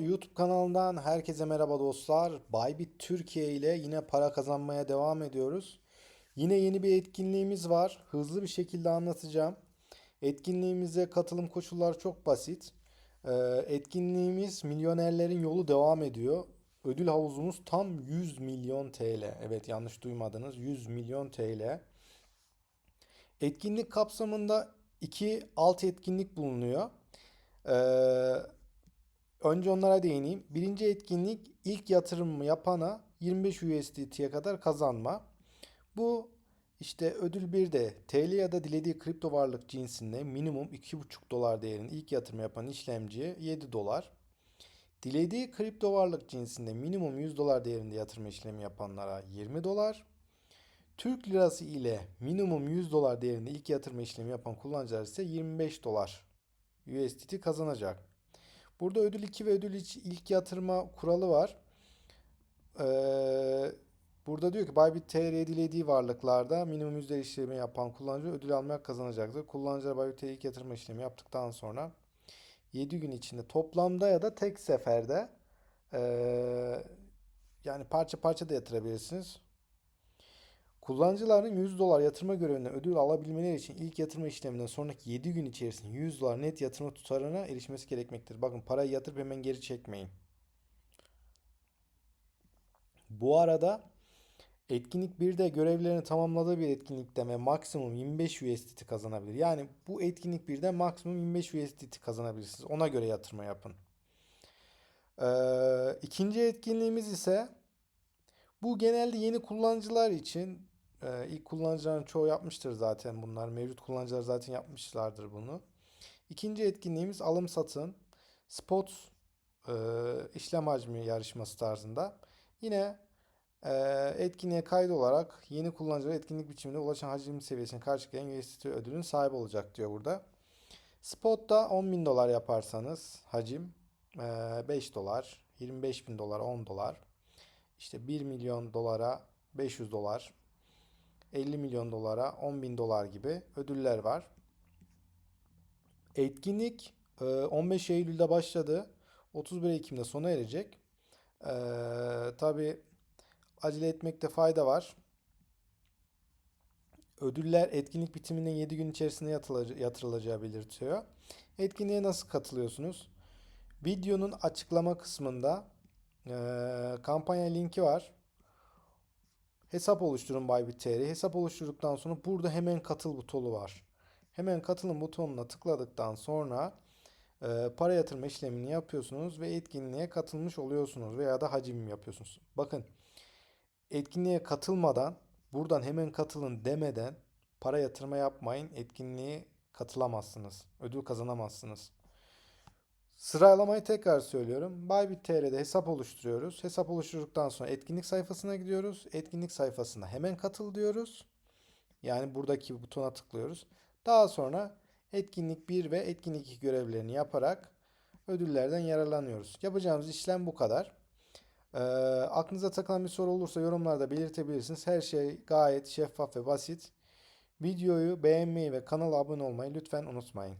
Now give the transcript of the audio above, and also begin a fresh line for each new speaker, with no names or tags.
YouTube kanalından herkese merhaba dostlar. Bybit Türkiye ile yine para kazanmaya devam ediyoruz. Yine yeni bir etkinliğimiz var. Hızlı bir şekilde anlatacağım. Etkinliğimize katılım koşulları çok basit. Ee, etkinliğimiz milyonerlerin yolu devam ediyor. Ödül havuzumuz tam 100 milyon TL. Evet yanlış duymadınız. 100 milyon TL. Etkinlik kapsamında iki alt etkinlik bulunuyor. Ee, Önce onlara değineyim. Birinci etkinlik ilk yatırımı yapana 25 USDT'ye kadar kazanma. Bu işte ödül 1'de TL ya da dilediği kripto varlık cinsinde minimum 2,5 dolar değerinde ilk yatırım yapan işlemciye 7 dolar. Dilediği kripto varlık cinsinde minimum 100 dolar değerinde yatırım işlemi yapanlara 20 dolar. Türk lirası ile minimum 100 dolar değerinde ilk yatırım işlemi yapan kullanıcılar ise 25 dolar USDT kazanacak. Burada ödül 2 ve ödül 3 ilk yatırma kuralı var. Ee, burada diyor ki Bybit TR dilediği varlıklarda minimum yüzde işlemi yapan kullanıcı ödül almaya kazanacaktır. Kullanıcılar Bybit TR ilk yatırma işlemi yaptıktan sonra 7 gün içinde toplamda ya da tek seferde ee, yani parça parça da yatırabilirsiniz. Kullanıcıların 100 dolar yatırma görevine ödül alabilmeleri için ilk yatırma işleminden sonraki 7 gün içerisinde 100 dolar net yatırma tutarına erişmesi gerekmektedir. Bakın parayı yatırıp hemen geri çekmeyin. Bu arada etkinlik 1'de görevlerini tamamladığı bir etkinlikte ve maksimum 25 USDT kazanabilir. Yani bu etkinlik 1'de maksimum 25 USDT kazanabilirsiniz. Ona göre yatırma yapın. Ee, ikinci etkinliğimiz ise bu genelde yeni kullanıcılar için ee, ilk kullanıcıların çoğu yapmıştır zaten bunlar. Mevcut kullanıcılar zaten yapmışlardır bunu. İkinci etkinliğimiz alım satım. Spot e, işlem hacmi yarışması tarzında. Yine e, etkinliğe kayıt olarak yeni kullanıcılar etkinlik biçiminde ulaşan hacim seviyesine karşılayan USDT ödülün sahibi olacak diyor burada. Spot'ta 10.000 dolar yaparsanız hacim e, 5 dolar, 25 bin dolar 10 dolar, işte 1 milyon dolara 500 dolar, 50 milyon dolara 10 bin dolar gibi ödüller var. Etkinlik 15 e, Eylül'de başladı. 31 Ekim'de sona erecek. Ee, Tabi acele etmekte fayda var. Ödüller etkinlik bitiminin 7 gün içerisinde yatırılacağı belirtiyor. Etkinliğe nasıl katılıyorsunuz? Videonun açıklama kısmında e, kampanya linki var. Hesap oluşturun Bybit.tr. Hesap oluşturduktan sonra burada hemen katıl butonu var. Hemen katılın butonuna tıkladıktan sonra e, para yatırma işlemini yapıyorsunuz ve etkinliğe katılmış oluyorsunuz veya da hacim yapıyorsunuz. Bakın etkinliğe katılmadan buradan hemen katılın demeden para yatırma yapmayın. Etkinliğe katılamazsınız. Ödül kazanamazsınız. Sıralamayı tekrar söylüyorum. Bybit.tr'de hesap oluşturuyoruz. Hesap oluşturduktan sonra etkinlik sayfasına gidiyoruz. Etkinlik sayfasında hemen katıl diyoruz. Yani buradaki butona tıklıyoruz. Daha sonra etkinlik 1 ve etkinlik 2 görevlerini yaparak ödüllerden yararlanıyoruz. Yapacağımız işlem bu kadar. Ee, aklınıza takılan bir soru olursa yorumlarda belirtebilirsiniz. Her şey gayet şeffaf ve basit. Videoyu beğenmeyi ve kanala abone olmayı lütfen unutmayın.